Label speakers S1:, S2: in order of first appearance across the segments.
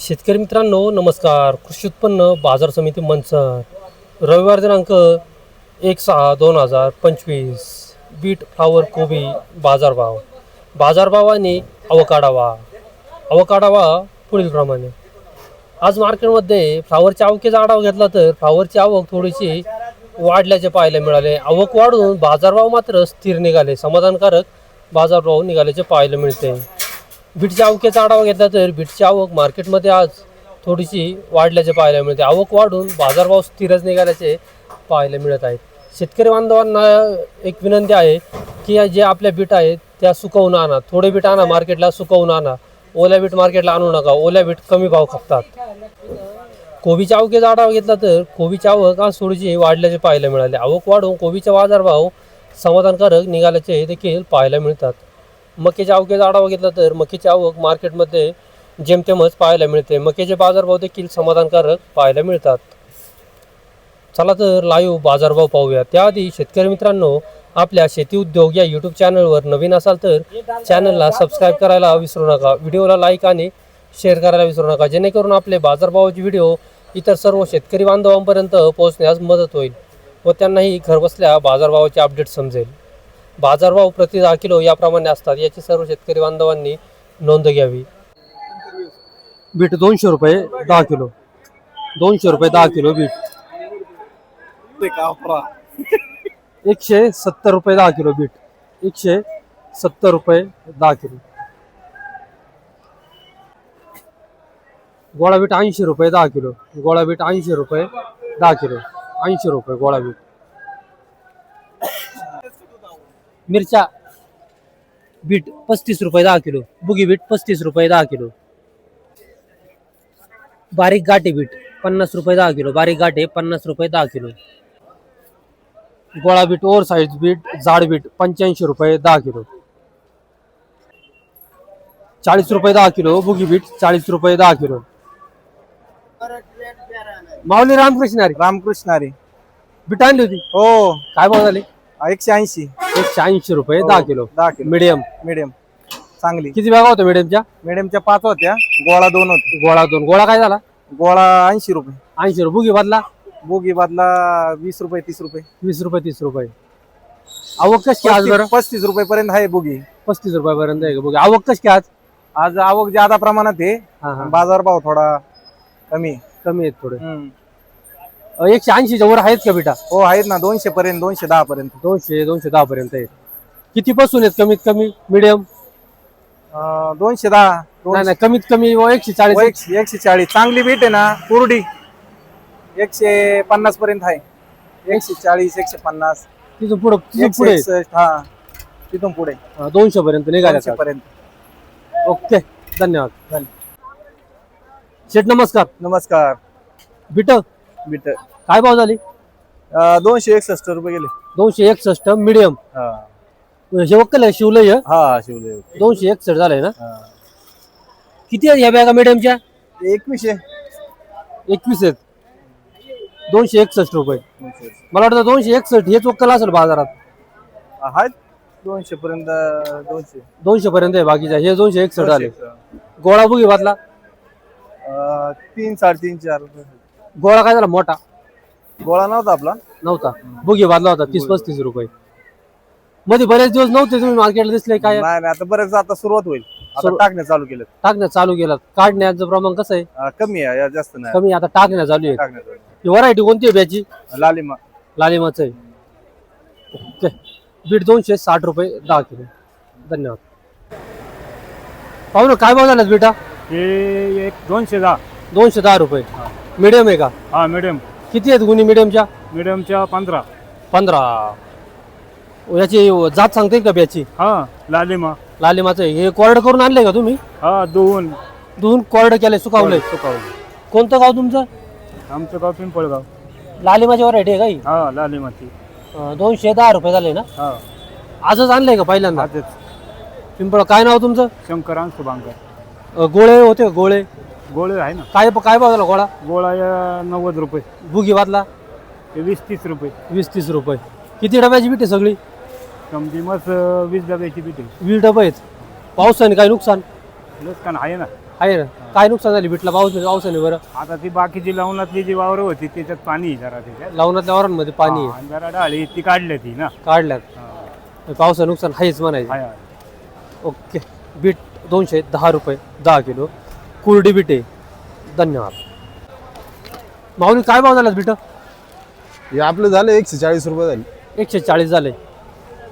S1: शेतकरी मित्रांनो नमस्कार. कृषी उत्पन्न बाजार समिती मंच रविवार दिनांक एक सहा दोन हजार पंचवीस. बीट फ्लावर कोबी बाजारभाव. बाजारभाव आणि अवकाढावा अवकाढावा पुढील प्रमाणे. आज मार्केटमध्ये फ्लावरच्या आवकेचा आढावा घेतला तर फ्लावरची आवक थोडीशी वाढल्याचे पाहायला मिळाले. आवक वाढून बाजारभाव मात्र स्थिर निघाले. समाधानकारक बाजारभाव निघाल्याचे पाहायला मिळते. बीटच्या आवकेचा आढावा घेतला तर बीटची आवक मार्केटमध्ये आज थोडीशी वाढल्याचे पाहायला मिळते. आवक वाढून बाजारभाव स्थिरच निघाल्याचे पाहायला मिळत आहेत शेतकरी बांधवांना एक विनंती आहे की जे आपल्या बीट आहेत त्या सुकवून आणा. थोडे बीट आणा मार्केटला सुकवून आणा. ओल्या बीट मार्केटला आणू नका. ओल्या बीट कमी भाव खपतात. कोबीच्या आवकेचा आढावा घेतला तर कोबीची आवक आज थोडीशी वाढल्याचे पाहायला मिळाले. आवक वाढून कोबीचा बाजारभाव समाधानकारक निघाल्याचे देखील पाहायला मिळतात. मक्याच्या आवकेचा आढावा घेतला तर मक्याची आवक मार्केटमध्ये जेमतेमच पाहायला मिळते. मक्याचे बाजारभाव देखील समाधानकारक पाहायला मिळतात. चला तर लाईव्ह बाजारभाव पाहूया. त्याआधी शेतकरी मित्रांनो आपल्या शेती उद्योग या यूट्यूब चॅनलवर नवीन असाल तर चॅनलला सबस्क्राईब करायला विसरू नका. व्हिडिओला लाईक आणि शेअर करायला विसरू नका. जेणेकरून आपले बाजारभावाचे व्हिडिओ इतर सर्व शेतकरी बांधवांपर्यंत पोहोचण्यास मदत होईल व त्यांनाही घरबसल्या बाजारभावाचे अपडेट समजेल. बाजारभाव प्रति दहा किलो याप्रमाणे असतात. याची सर्व शेतकरी बांधवांनी नोंद घ्यावी. बीट दोनशे रुपये दहा किलो. दोनशे रुपये दहा किलो बीट. एकशे सत्तर रुपये दहा किलो बीट. एकशे सत्तर रुपये दहा किलो. गोळा बीट ऐंशी रुपये दहा किलो. गोळा बीट ऐंशी रुपये दहा किलो. ऐंशी रुपये गोळा बीट. मिरच्या बीट पस्तीस रुपये दहा किलो बुगी बीट पस्तीस रुपये दहा किलो. बारीक गाठे बीट पन्नास रुपये दहा किलो बारीक गाठे पन्नास रुपये दहा किलो. गोळा बीट ओव्हर साईज बीट जाड बीट पंच्याऐंशी रुपये दहा किलो. चाळीस रुपये दहा किलो बुगी बीट चाळीस रुपये दहा किलो. माऊली रामकृष्ण
S2: रामकृष्ण
S1: बीट आणली होती?
S2: हो.
S1: काय भाव झाले?
S2: एकशे ऐंशी.
S1: एकशे ऐंशी रुपये दहा किलो.
S2: दहा किलो.
S1: मिडियम.
S2: मिडियम. चांगली.
S1: किती बॅगा होत्या मिडियमच्या?
S2: मिडियमच्या पाच होत्या गोळा दोन होते.
S1: गोळा दोन. गोळा काय झाला?
S2: गोळा ऐंशी रुपये.
S1: ऐंशी रुपये. बुगी बदला?
S2: बोगी बदला वीस रुपये तीस रुपये.
S1: वीस रुपये तीस रुपये. आवक कशी आज बरं?
S2: पस्तीस- रुपये पर्यंत आहे बोगी.
S1: पस्तीस रुपयापर्यंत आहे का बुगी? आवक कशी आज?
S2: आज आवक ज्यादा प्रमाणात आहे
S1: हा हा.
S2: बाजार भाव थोडा कमी आहे.
S1: कमी आहेत थोडे.
S2: हम्म.
S1: एकशे ऐंशीच्या वर आहेत का बेटा?
S2: हो आहेत ना. दोनशे पर्यंत दोनशे दहा पर्यंत.
S1: दोनशे दोनशे दहा पर्यंत आहेत किती पासून आहेत कमीत कमी? मिडियम
S2: अं, दोनशे दहा.
S1: नाही नाही कमीत कमी व एकशे चाळीस
S2: एकशे एकशे चाळीस. चांगली बीट आहे ना. कुरडी. एकशे पन्नास पर्यंत आहे. एकशे चाळीस एकशे पन्नास.
S1: तिथून पुढे तिथून
S2: एकशे
S1: पुढे
S2: एकसष्ट हा. तिथून पुढे
S1: दोनशे पर्यंत निघाल्या
S2: दोनशे पर्यंत.
S1: ओके धन्यवाद. शेठ नमस्कार.
S2: नमस्कार.
S1: बिट
S2: बीट
S1: काय भाव झाली?
S2: दोनशे एकसष्ट रुपये गेले.
S1: दोनशे एकसष्ट मिडियम
S2: हा.
S1: हे वक्कल शिवलय हे?
S2: हा शिवले
S1: दोनशे एकसष्ट झालंय ना. किती आहेत ह्या बॅगा मिडियमच्या
S2: एकवीसशे.
S1: एकवीस आहेत. दोनशे एकसष्ट रुपये. मला वाटतं दोनशे एकसष्ट हेच वक्कल असेल बाजारात.
S2: आहेत. दोनशे पर्यंत दोनशे.
S1: दोनशे पर्यंत आहे बाकीच्या. हे दोनशे एकसष्ट झाले. गोळा बुगी बादला
S2: अं, तीन साडेतीन चार रुपये.
S1: गोळा काय झाला? मोठा.
S2: गोळा नव्हता आपला.
S1: नव्हता. बुगी बादला होता तीस पस्तीस रुपये. मध्ये बरेच दिवस नव्हते तुम्ही मार्केटला दिसले काय?
S2: नाही नाही आता बरेच आता सुरुवात होईल. आता
S1: सुरु-
S2: टाकण्या चालू केलं
S1: टाकण्यात चालू केलं काढण्याचं प्रमाण कसं आहे?
S2: कमी आहे या जास्त नाही.
S1: कमी आता टाकण्यात चालू आहे
S2: टाकण्या चालू
S1: ही व्हरायटी कोणती आहे ब्याची?
S2: लालिमा.
S1: लालिमाचं आहे. ओके. बीट दोनशे साठ रुपये दहा किलो. धन्यवाद. पाहू ना काय भाव झाला बेटा?
S3: हे एक दोनशे दहा.
S1: दोनशे दहा रुपये. मिडियम आहे का?
S3: हा मिडियम
S1: किती आहेत गुन्हे मिडियमच्या
S3: मिडियमच्या पंधरा.
S1: पंधरा. याची जात सांगते का ब्याची?
S3: हा लालिमा.
S1: लालिमाचं आहे. हे कॉर्ड करून आणले का तुम्ही?
S3: हा दोन
S1: धुवून कॉर्ड केले सुकावले
S3: सुकावले
S1: कोणतं गाव तुमचं?
S3: आमचं गाव पिंपळगाव.
S1: लालिमाची व्हरायटी आहे काही
S3: हा? लालिमाची.
S1: दोनशे दहा रुपये झाले ना?
S3: हा.
S1: आजच आणलंय का पहिल्यांदा?
S3: आजच.
S1: पिंपळ काय नाव तुमचं?
S3: शंकरान सुभांकर
S1: अ, गोळे होते का गोळे?
S3: गोळे आहे ना.
S1: काय काय भाव झाला गोळा?
S3: गोळा या नव्वद रुपये.
S1: बुगी वादला?
S3: ते वीस तीस रुपये.
S1: वीस तीस रुपये. किती डब्याची बीट आहे सगळी?
S3: समजी मग वीस डब्याची पिठी.
S1: वीस डबे आहेत. पावसाने काय नुकसान?
S3: नुकसान आहे ना.
S1: आहे ना. काय नुकसान झाली बिटला पाऊस पावसाने बरं.
S3: आता ती बाकीची लावणातली जी वावरं होती त्याच्यात पाणी आहे जरा त्याच्यात.
S1: लावणातल्या वारांमध्ये पाणी आहे.
S3: हा, आणि जरा डाळी ती काढली ती ना.
S1: काढल्यात.
S3: हा.
S1: पावसा नुकसान आहेच म्हणायचं.
S3: हाय.
S1: ओके. बीट दोनशे दहा रुपये दहा किलो. कुरडी बीट. धन्यवाद. माऊली काय भाव झाला बीट?
S4: हे आपलं झालं एकशे चाळीस रुपये झाले.
S1: एकशे चाळीस झाले.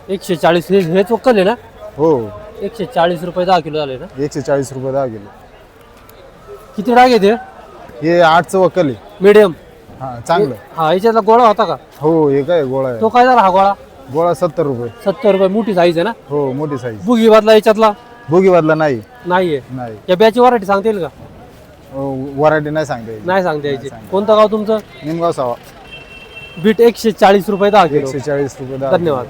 S1: एकशे चाळीस हे हेच वक्कल आहे ना?
S4: हो.
S1: एकशे चाळीस रुपये दहा किलो झाले ना?
S4: एकशे चाळीस रुपये दहा किलो.
S1: किती डाग येते
S4: हे आठचं वक्कल आहे.
S1: मिडियम.
S4: हा चांगलं.
S1: हा याच्यातला गोळा होता का?
S4: हो हे काय गोळा आहे.
S1: तो काय झाला हा गोळा?
S4: गोळा सत्तर रुपये.
S1: सत्तर रुपये मोठी साईज आहे ना?
S4: हो मोठी साईज
S1: बुगी बदला याच्यातला.
S4: भोगीवादला नाही?
S1: नाहीये.
S4: नाही.
S1: या ब्याची वरायटी सांगता येईल का?
S4: वरायटी नाही सांगता येत
S1: नाही सांगता यायची. कोणतं गाव तुमचं?
S4: निमगाव सावा
S1: बीट एकशे चाळीस रुपये दहा किलो.
S4: एकशे चाळीस रुपये दहा
S1: धन्यवाद.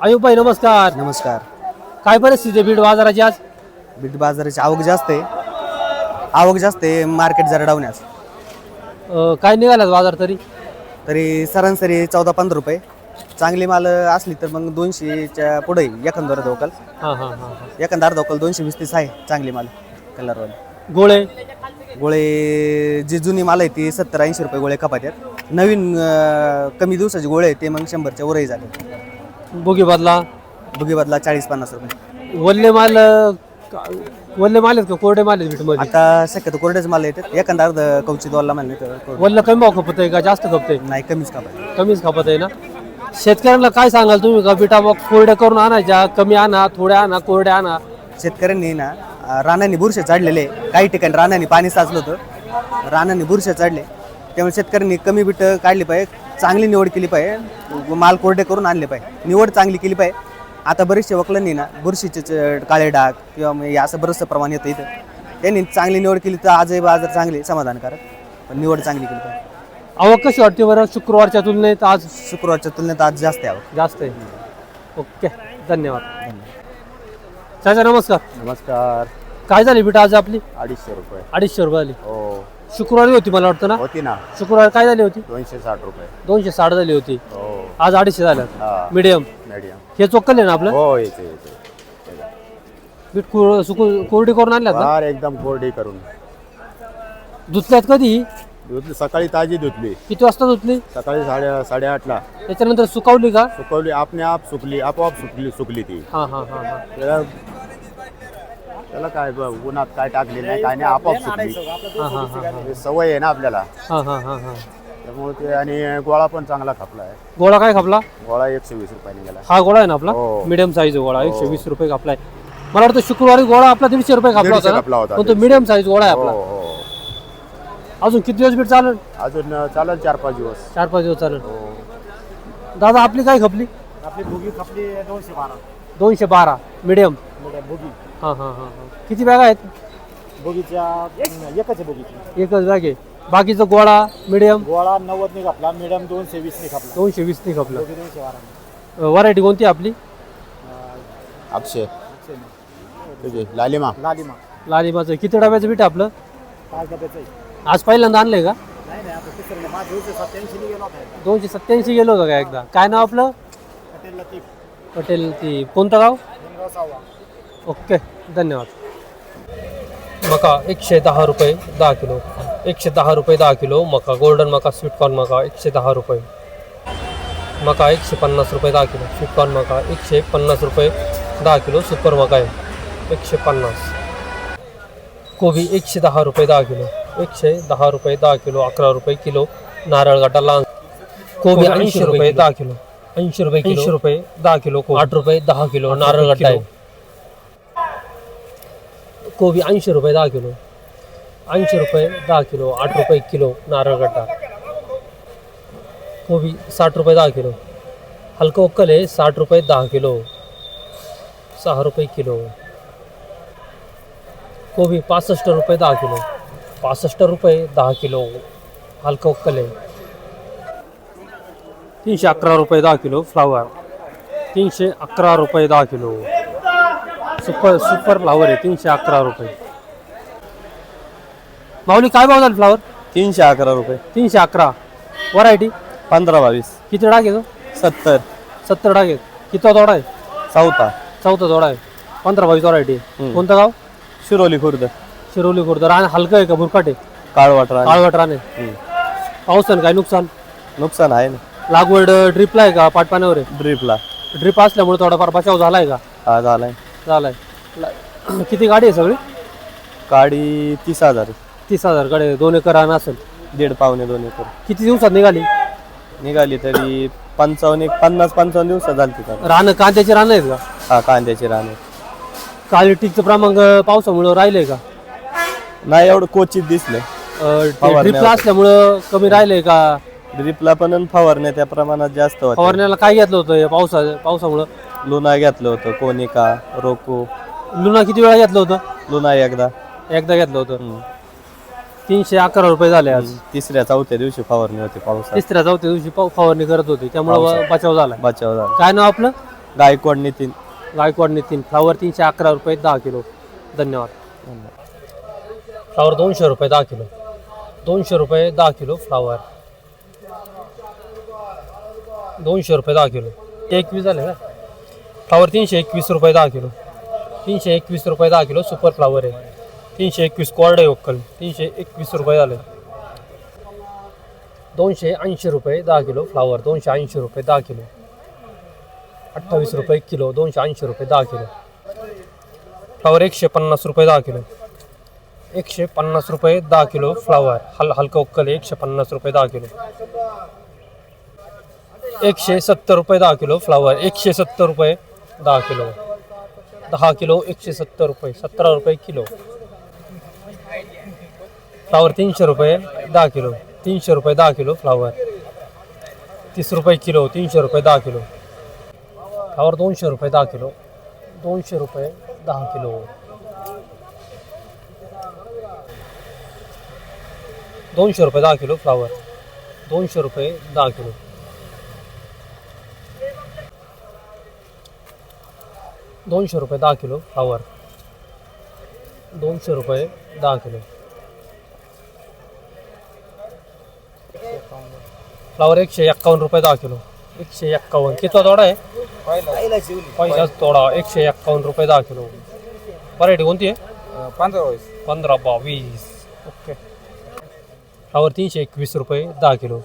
S1: आयुबाई नमस्कार.
S5: नमस्कार.
S1: काय परिस्थिती आहे बीड बाजाराची आज?
S5: बीट बाजाराची आवक जास्त आहे. आवक जास्त आहे मार्केट जरा डाऊन आहे आज.
S1: अं, काय निघाला बाजार तरी?
S5: तरी सरासरी चौदा पंधरा रुपये. चांगली माल असली तर मग दोनशेच्या पुढे एखादा धोकल.
S1: हां हां हां हां.
S5: एखादा धोकल दोनशे वीस तीस आहे चांगली माल कलरवाली
S1: गोळे?
S5: गोळे जी जुनी माल आहे ती सत्तर ऐंशी रुपये गोळे कपात आहेत नवीन अं, कमी दिवसाचे गोळे आहे ते मग शंभरच्या वरही झाले
S1: बुगी बदला
S5: बुगी बदला चाळीस पन्नास रुपये.
S1: वल्ले माल अं, का- वल्ले माल आहेत का कोरडे माल आहेत मध्ये
S5: आता शक्यतो कोरडेच माल येतात. एखादा अर्ध कवची दोनला माल नाही तर कोरडे.
S1: वल्ल कमी भाव खपत आहे का जास्त खपत आहे
S5: नाही कमीच कपात
S1: कमीच खपत आहे ना? शेतकऱ्यांना काय सांगाल तुम्ही का बिटा मग कोरड्या करून आणायच्या? कमी आणा थोड्या आणा कोरड्या आणा?
S5: शेतकऱ्यांनी ना अं, रानांनी बुरशे चढलेले. काही ठिकाणी रानांनी पाणी साचलं होतं. रानांनी बुरशे चढले. त्यामुळे शेतकऱ्यांनी कमी बीट काढली पाहिजे चांगली निवड केली पाहिजे माल कोरडे करून आणले पाहिजे. निवड चांगली केली पाहिजे. आता बरेचसे वकलांनी ना बुरशीचे च- काळे डाग किंवा मग हे असं बरंचसं प्रमाण येतं इथं. त्यांनी चांगली निवड केली तर आजही बाजार चांगले समाधानकारक. पण निवड चांगली केली पाहिजे.
S1: आवक कशी वाटते बरं शुक्रवारच्या तुलनेत आज?
S5: शुक्रवारच्या तुलनेत आज जास्त आहे आवक.
S1: जास्त आहे. ओके धन्यवाद. चाचा नमस्कार.
S6: नमस्कार.
S1: काय झाली बिटा आज आपली?
S6: अडीचशे रुपये.
S1: अडीचशे रुपये आली.
S6: हो.
S1: शुक्रवारी होती मला वाटतं ना?
S6: होती ना.
S1: शुक्रवार काय झाली होती?
S6: दोनशे साठ रुपये.
S1: दोनशे साठ झाली होती.
S6: हो.
S1: आज अडीचशे झाल्यात.
S6: हा.
S1: मीडियम
S6: मीडियम
S1: हे चोक्कल आहे ना आपलं?
S6: हो येते येते
S1: बीट कुर- सुकू- कोरडी करून आणल्यात ना?
S6: फार एकदम कोरडी करून.
S1: धुतल्यात कधी?
S6: धुतली. सकाळी ताजी धुतली.
S1: किती वाजता धुतली?
S6: सकाळी साडे साडेआठला.
S1: त्याच्यानंतर सुकावली का?
S6: सुकवली. आपने आप सुकली आपोआप सुकली सुकली ती.
S1: हा हा हा हा.
S6: त्याला त्याला काय ब- उन्हात काय टाकली नाही काय नाही आपोआप सुकली.
S1: हा हा हा हा.
S6: हे सवय आहे ना आपल्याला.
S1: हा हा हा हा.
S6: त्यामुळे ते आणि गोळा पण चांगला खपला आहे.
S1: गोळा काय खपला?
S6: गोळा एकशे वीस रुपयाने गेला.
S1: हा गोळा आहे ना आपला?
S6: हो.
S1: मिडियम साईज गोळा एकशे वीस रुपये कापलाय मला वाटतं शुक्रवारी गोळा आपला दीडशे रुपये कापला
S6: दीडशे
S1: होता
S6: कापला
S1: ना?
S6: होता,
S1: पण तो
S6: दीडशे.
S1: मिडियम साईज गोळा आहे
S6: हो
S1: आपला
S6: हो.
S1: अजून किती दिवस बीट चालेल?
S6: अजून चालेल चार पाच दिवस.
S1: चार पाच दिवस चालेल.
S6: हो.
S1: दादा आपली काय खपली?
S3: आपली भुगी खपली दोनशे बारा.
S1: दोनशे बारा. मिडियम
S3: भुगी.
S1: हा हा हा हा. किती बॅग आहेत?
S3: भुगीच्या एकच आहे भुगीची.
S1: एकच बॅग आहे. बाकीचं गोळा मिडियम
S3: गोळा नव्वद नि खपला मिडियम दोनशे वीस नि खपला.
S1: दोनशे वीस नाही खपलं
S3: दोनशे बारा.
S1: व्हरायटी कोणती आपली?
S6: अक्षय. लालिमा.
S3: लालिमा.
S1: लालिबाचं किती डब्याचं बीट आपलं?
S3: पाच डब्याचं
S1: आज पहिल्यांदा आणलंय का?
S3: नाही नाही आता तिसरं माझं दोनशे गेलो होता
S1: दोनशे सत्याऐंशी गेलो होतं का एकदा? काय नाव आपलं?
S3: हॉटेल लतीफ.
S1: पटेल ती कोणतं गाव?
S3: लिंगाव
S1: ओके धन्यवाद. मका एकशे दहा रुपये दहा किलो. एकशे दहा रुपये दहा किलो मका. गोल्डन मका स्वीटकॉर्न मका एकशे दहा रुपये. मका एकशे पन्नास रुपये दहा किलो. स्वीटकॉर्न मका एकशे पन्नास रुपये दहा किलो. सुपर मका आहे. एकशे पन्नास. कोबी एकशे दहा रुपये दहा किलो. एकशे दहा रुपये दहा किलो अकरा रुपये किलो नारळ गाटा लहान कोबी ऐंशी रुपये दहा किलो. ऐंशी रुपये ऐंशी रुपये दहा किलो आठ रुपये दहा किलो नारळ गाटा आहे. कोबी ऐंशी रुपये दहा किलो. ऐंशी रुपये दहा किलो आठ रुपये किलो नारळ गड्डा कोबी साठ रुपये दहा किलो. हलकं उक्कल आहे साठ रुपये दहा किलो. सहा रुपये किलो. कोबी पासष्ट रुपये दहा किलो. पासष्ट रुपये दहा किलो हलकं उक्कल आहे तीनशे अकरा रुपये दहा किलो फ्लावर तीनशे अकरा रुपये दहा किलो. सुपर सुपर फ्लावर आहे तीनशे अकरा रुपये. माऊली काय भाव झाला फ्लावर
S5: तीनशे अकरा रुपये.
S1: तीनशे अकरा. व्हरायटी
S5: पंधरा बावीस.
S1: किती डाग आहे तो?
S5: सत्तर.
S1: सत्तर डाग आहेत किती तोडा आहे?
S5: चौथा.
S1: चौथा तोडा आहे. पंधरा बावीस व्हरायटी कोणतं गाव?
S7: शिरोली खुर्द.
S1: शिरोली खुर्द रान हलकं आहे का बुरकाटे?
S7: काळवाट रान.
S1: काळवट राणे पावसानं काय? नुकसान?
S7: नुकसान आहे ना.
S1: लागवड ड्रिपला आहे का पाटपाण्यावर आहे?
S7: ड्रीपला.
S1: ड्रिप असल्यामुळे थोडाफार बचाव झालाय का?
S7: हा झालाय.
S1: झालाय. ला- किती गाडी आहे सगळी?
S7: काडी तीस हजार
S1: तीस हजार गाडी दोन एकर रान असेल.
S7: दीड पावणे दोन एकर.
S1: किती दिवसात निघाली?
S7: निघाली तरी पंचावन्न एक पन्नास पंचावन्न दिवसात झाली तिथं
S1: रान कांद्याची रान आहेत का?
S7: हा कांद्याची राणे
S1: टीकचं प्रमाण पावसामुळे राहिलंय का?
S7: नाही एवढं क्वचित दिसले.
S1: ड्रिपला. असल्यामुळं कमी राहिलंय का?
S7: ड्रीपला पण आणि फवारण्या त्या प्रमाणात जास्त होत्या.
S1: फवारण्याला काय घेतलं होतं या पावसा पावसामुळं?
S7: लुना घेतलं होतं कोनिका रोको.
S1: लुना किती वेळा घेतलं होतं?
S7: लुना एकदा.
S1: एकदा घेतलं होतं. तीनशे अकरा रुपये झाले आज.
S7: तिसऱ्या चौथ्या दिवशी फवारणी होती पावसात.
S1: तिसऱ्या चौथ्या दिवशी पाव- फवारणी करत होती. त्यामुळे बचाव झाला.
S7: बचाव झाला.
S1: काय नाव आपलं?
S7: गायकवाड नितीन.
S1: गायकवाड नितीन. फ्लावर तीनशे अकरा रुपये दहा किलो. धन्यवाद. फ्लावर दोनशे रुपये दहा किलो. दोनशे रुपये दहा किलो फ्लावर. दोनशे रुपये दहा किलो. एकवीस झाले का? फ्लावर तीनशे एकवीस रुपये दहा किलो. तीनशे एकवीस रुपये दहा किलो सुपर फ्लावर आहे. तीनशे एकवीस कोरडे वक्कल तीनशे एकवीस रुपये झाले. दोनशे ऐंशी रुपये दहा किलो फ्लावर. दोनशे ऐंशी रुपये दहा किलो. अठ्ठावीस रुपये किलो. दोनशे ऐंशी रुपये दहा किलो. फ्लावर एकशे पन्नास रुपये दहा किलो. एकशे पन्नास रुपये दहा किलो फ्लावर. हल, हलका उक्कल एकशे पन्नास रुपये दहा किलो. एकशे सत्तर रुपये दहा किलो फ्लावर. एकशे सत्तर रुपये दहा किलो. दहा किलो, एकशे सत्तर रुपये. सतरा रुपये किलो. फ्लावर तीनशे रुपये दहा किलो. तीनशे रुपये दहा किलो फ्लावर. तीस रुपये किलो, तीनशे रुपये दहा किलो. फ्लावर दोनशे रुपये दहा किलो. दोनशे रुपये दहा किलो. दोनशे रुपये दहा किलो फ्लावर. दोनशे रुपये दहा किलो. दोनशे रुपये दहा किलो फ्लावर. दोनशे रुपये दहा किलो. फ्लावर एकशे एक्कावन्न रुपये दहा किलो. एकशे एक्कावन्न. किती तोडा आहे? पहिलाच तोडा. एकशे एक्कावन्न रुपये दहा किलो. व्हरायटी कोणती आहे?
S2: पंधरा
S1: पंधरा बावीस. ओके. फ्लावर तीनशे एकवीस रुपये दहा किलो।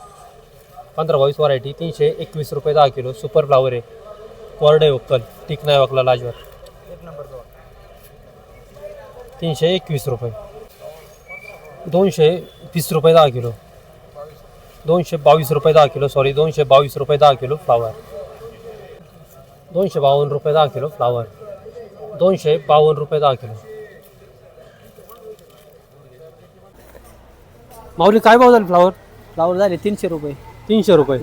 S1: पंधरा बावीस व्हरायटी तीनशे एकवीस रुपये दहा किलो। सुपर फ्लावर आहे कोरडे वक्कल टिक नाही वकला लाजवर तीनशे एकवीस रुपये दोनशे वीस रुपये दहा किलो। दोनशे बावीस रुपये दहा किलो सॉरी दोनशे बावीस रुपये दहा किलो फ्लावर। दोनशे बावन्न रुपये दहा किलो फ्लावर। दोनशे बावन्न रुपये दहा किलो। माऊली काय भाव झाले फ्लावर
S5: फ्लावर झाले तीनशे रुपये.
S1: तीनशे रुपये.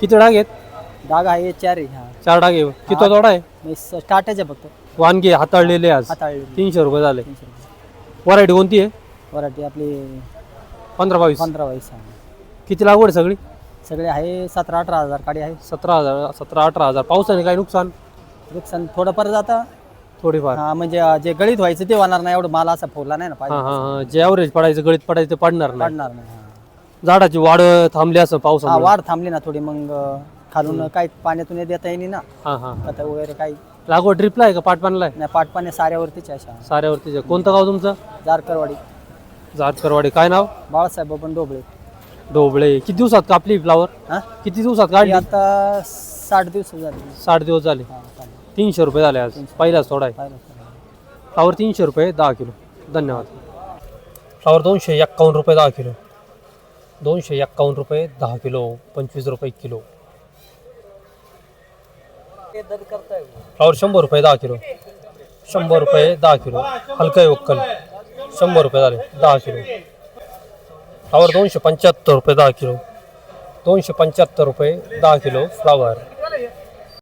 S1: किती डाग आहेत?
S5: डाग आहे चार आहे हा.
S1: चार डाग आहे. किती तोडा आहे?
S5: स्टार्टच आहे फक्त.
S1: वांगे हाताळलेले आज. तीनशे रुपये झाले. व्हरायटी कोणती आहे?
S5: वराठी आपली
S1: पंधरा बावीस.
S5: पंधरा वयस
S1: किती लागवड आहे सगळी?
S5: सगळे आहे सतरा अठरा हजार काडी आहे.
S1: सतरा हजार सतरा अठरा हजार. पावसाने काय नुकसान?
S5: नुकसान थोडंफार जाता.
S1: थोडीफार.
S5: हा म्हणजे अं, जे गळीत व्हायचं ते होणार नाही एवढं माल असा फोडला नाही ना
S1: हा
S5: पाहिजे.
S1: हा हा जे ॲव्हरेज पडायचं गळीत पडायचं ते पडणार नाही.
S5: पडणार नाही हा.
S1: झाडाची वाढ थांबली असं
S5: हा
S1: पावसामुळे.
S5: वाढ थांबली ना थोडी मग अं, खालून काही पाण्यातून हे देता येईल ना
S1: हा हा.
S5: खत वगैरे काही.
S1: लागवड ड्रिपला आहे का? पाटपानला आहे?
S5: नाही पाटपाने साऱ्यावरतीच आहे अशा.
S1: साऱ्यावरती कोणतं गाव तुमचं?
S5: जारकरवाडी.
S1: जातकरवाडी काय नाव?
S5: बाळासाहेब बबन डोबळे
S1: ढोबळे. किती दिवसात कापली फ्लावर
S5: हा?
S1: किती दिवसात काढली?
S5: आता साठ दिवस झाले.
S1: साठ दिवस झाले.
S5: हा, चालेल.
S1: तीनशे रुपये झाले आज. पहिलाच थोडा आहे.
S5: पाहिलं.
S1: फ्लावर तीनशे रुपये दहा किलो. धन्यवाद. फ्लावर दोनशे एक्कावन्न रुपये दहा किलो. दोनशे एक्कावन्न रुपये दहा किलो. पंचवीस रुपये किलो. फ्लावर शंभर रुपये दहा किलो. शंभर रुपये दहा किलो. हलकं वक्कल शंभर रुपये झाले दहा किलो. फ्लावर दोनशे पंच्याहत्तर रुपये दहा किलो. दोनशे पंच्याहत्तर रुपये दहा किलो फ्लावर.